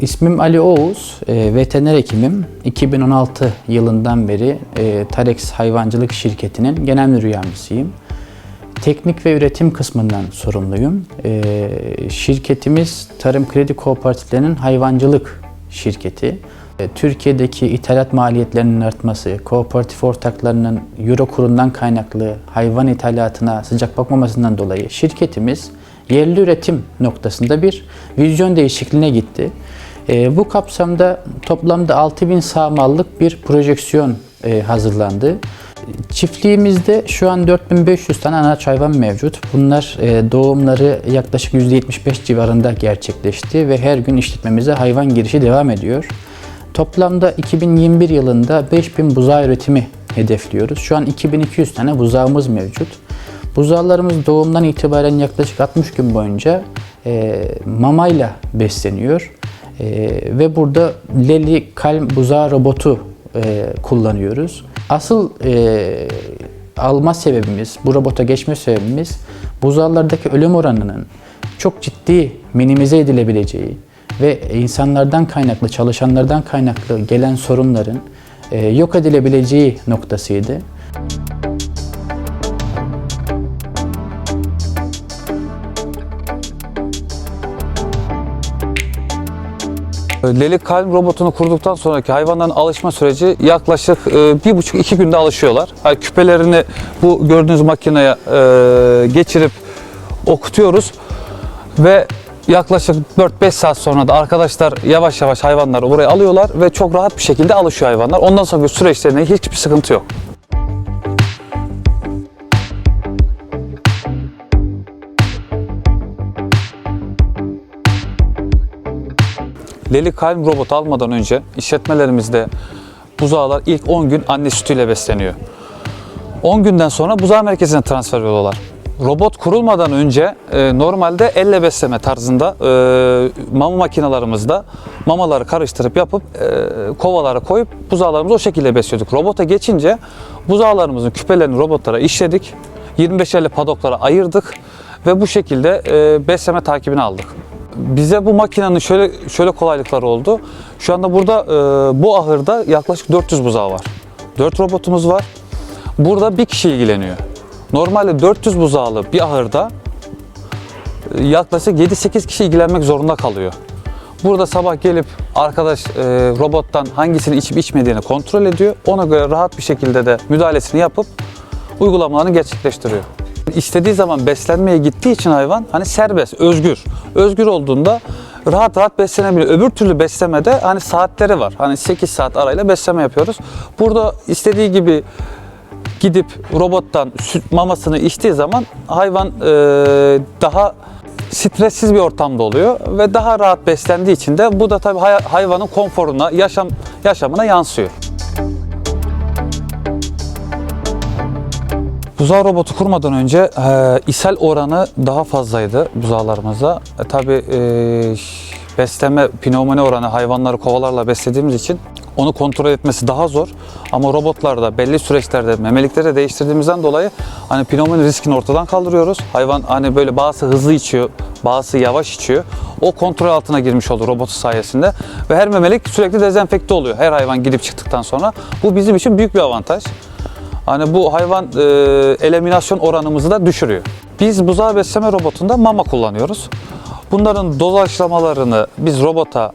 İsmim Ali Oğuz, e, veteriner hekimim. 2016 yılından beri e, Tarex Hayvancılık Şirketi'nin genel müdür yardımcısıyım. Teknik ve üretim kısmından sorumluyum. E, şirketimiz Tarım Kredi Kooperatiflerinin hayvancılık şirketi. E, Türkiye'deki ithalat maliyetlerinin artması, kooperatif ortaklarının euro kurundan kaynaklı hayvan ithalatına sıcak bakmamasından dolayı şirketimiz yerli üretim noktasında bir vizyon değişikliğine gitti. E, bu kapsamda toplamda 6000 sağmallık bir projeksiyon e, hazırlandı. Çiftliğimizde şu an 4500 tane anaç hayvan mevcut. Bunlar e, doğumları yaklaşık %75 civarında gerçekleşti ve her gün işletmemize hayvan girişi devam ediyor. Toplamda 2021 yılında 5000 buzağı üretimi hedefliyoruz. Şu an 2200 tane buzağımız mevcut. Buzağlarımız doğumdan itibaren yaklaşık 60 gün boyunca e, mamayla besleniyor. E, ve burada Leli kalm buzağı robotu e, kullanıyoruz. Asıl e, alma sebebimiz, bu robota geçme sebebimiz buzağlardaki ölüm oranının çok ciddi minimize edilebileceği ve insanlardan kaynaklı, çalışanlardan kaynaklı gelen sorunların e, yok edilebileceği noktasıydı. Leli kalp robotunu kurduktan sonraki hayvanların alışma süreci yaklaşık e, bir buçuk iki günde alışıyorlar. Yani küpelerini bu gördüğünüz makineye e, geçirip okutuyoruz ve yaklaşık 4-5 saat sonra da arkadaşlar yavaş yavaş hayvanları buraya alıyorlar ve çok rahat bir şekilde alışıyor hayvanlar. Ondan sonraki süreçlerinde hiçbir sıkıntı yok. Leli kalp robot almadan önce işletmelerimizde buzağlar ilk 10 gün anne sütüyle besleniyor. 10 günden sonra buzağı merkezine transfer oluyorlar. Robot kurulmadan önce e, normalde elle besleme tarzında e, mama makinalarımızda mamaları karıştırıp yapıp e, kovalara koyup buzağlarımızı o şekilde besliyorduk. Robota geçince buzağlarımızın küpelerini robotlara işledik. 25'erli padoklara ayırdık ve bu şekilde e, besleme takibini aldık bize bu makinenin şöyle şöyle kolaylıkları oldu. Şu anda burada e, bu ahırda yaklaşık 400 buzağı var. 4 robotumuz var. Burada bir kişi ilgileniyor. Normalde 400 buzağlı bir ahırda e, yaklaşık 7-8 kişi ilgilenmek zorunda kalıyor. Burada sabah gelip arkadaş e, robottan hangisini içip içmediğini kontrol ediyor. Ona göre rahat bir şekilde de müdahalesini yapıp uygulamalarını gerçekleştiriyor. İstediği zaman beslenmeye gittiği için hayvan hani serbest, özgür. Özgür olduğunda rahat rahat beslenebiliyor. Öbür türlü beslemede hani saatleri var. Hani 8 saat arayla besleme yapıyoruz. Burada istediği gibi gidip robottan süt mamasını içtiği zaman hayvan e, daha stressiz bir ortamda oluyor ve daha rahat beslendiği için de bu da tabii hay- hayvanın konforuna, yaşam yaşamına yansıyor. Buzağı robotu kurmadan önce e, ishal oranı daha fazlaydı buzağlarımızda. E, tabii e, besleme, pnömoni oranı hayvanları kovalarla beslediğimiz için onu kontrol etmesi daha zor. Ama robotlarda belli süreçlerde memelikleri değiştirdiğimizden dolayı hani pnömoni riskini ortadan kaldırıyoruz. Hayvan hani böyle bazı hızlı içiyor, bazı yavaş içiyor. O kontrol altına girmiş oldu robotu sayesinde. Ve her memelik sürekli dezenfekte oluyor her hayvan gidip çıktıktan sonra. Bu bizim için büyük bir avantaj. Hani bu hayvan e, eliminasyon oranımızı da düşürüyor. Biz buzağı besleme robotunda mama kullanıyoruz. Bunların dozajlamalarını biz robota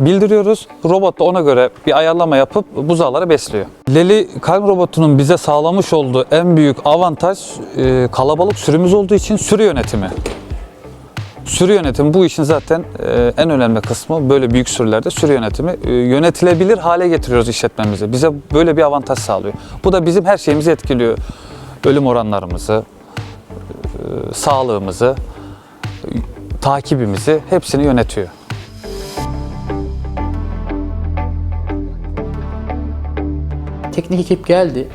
bildiriyoruz. Robot da ona göre bir ayarlama yapıp buzağları besliyor. Leli kalp robotunun bize sağlamış olduğu en büyük avantaj e, kalabalık sürümüz olduğu için sürü yönetimi. Sürü yönetimi bu işin zaten e, en önemli kısmı böyle büyük sürülerde sürü yönetimi e, yönetilebilir hale getiriyoruz işletmemizi. Bize böyle bir avantaj sağlıyor. Bu da bizim her şeyimizi etkiliyor. Ölüm oranlarımızı, e, sağlığımızı, takibimizi hepsini yönetiyor. Teknik ekip geldi.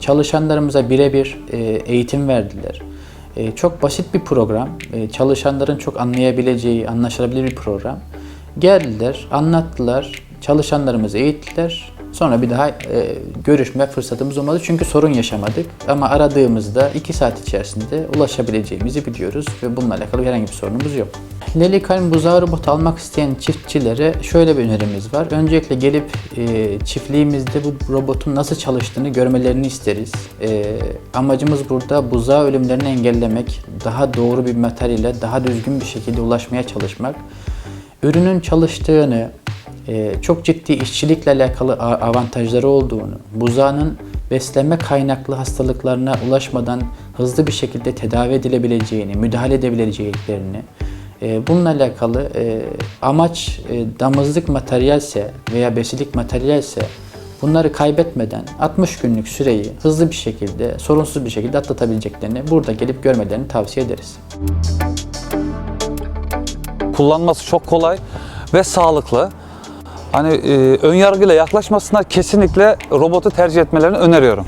Çalışanlarımıza birebir eğitim verdiler. E, Çok basit bir program. E, Çalışanların çok anlayabileceği, anlaşılabilir bir program. Geldiler, anlattılar. Çalışanlarımızı eğittiler. Sonra bir daha e, görüşme fırsatımız olmadı çünkü sorun yaşamadık. Ama aradığımızda 2 saat içerisinde ulaşabileceğimizi biliyoruz ve bununla alakalı herhangi bir sorunumuz yok. Lelikalm buzağı robotu almak isteyen çiftçilere şöyle bir önerimiz var. Öncelikle gelip e, çiftliğimizde bu robotun nasıl çalıştığını görmelerini isteriz. E, amacımız burada buzağı ölümlerini engellemek, daha doğru bir materyale, daha düzgün bir şekilde ulaşmaya çalışmak. Ürünün çalıştığını, çok ciddi işçilikle alakalı avantajları olduğunu, buzağının beslenme kaynaklı hastalıklarına ulaşmadan hızlı bir şekilde tedavi edilebileceğini, müdahale edebileceklerini, e, bununla alakalı e, amaç e, damızlık materyalse veya besilik materyalse bunları kaybetmeden 60 günlük süreyi hızlı bir şekilde, sorunsuz bir şekilde atlatabileceklerini burada gelip görmelerini tavsiye ederiz. Kullanması çok kolay ve sağlıklı. Hani e, ön yargıyla yaklaşmasınlar kesinlikle robotu tercih etmelerini öneriyorum.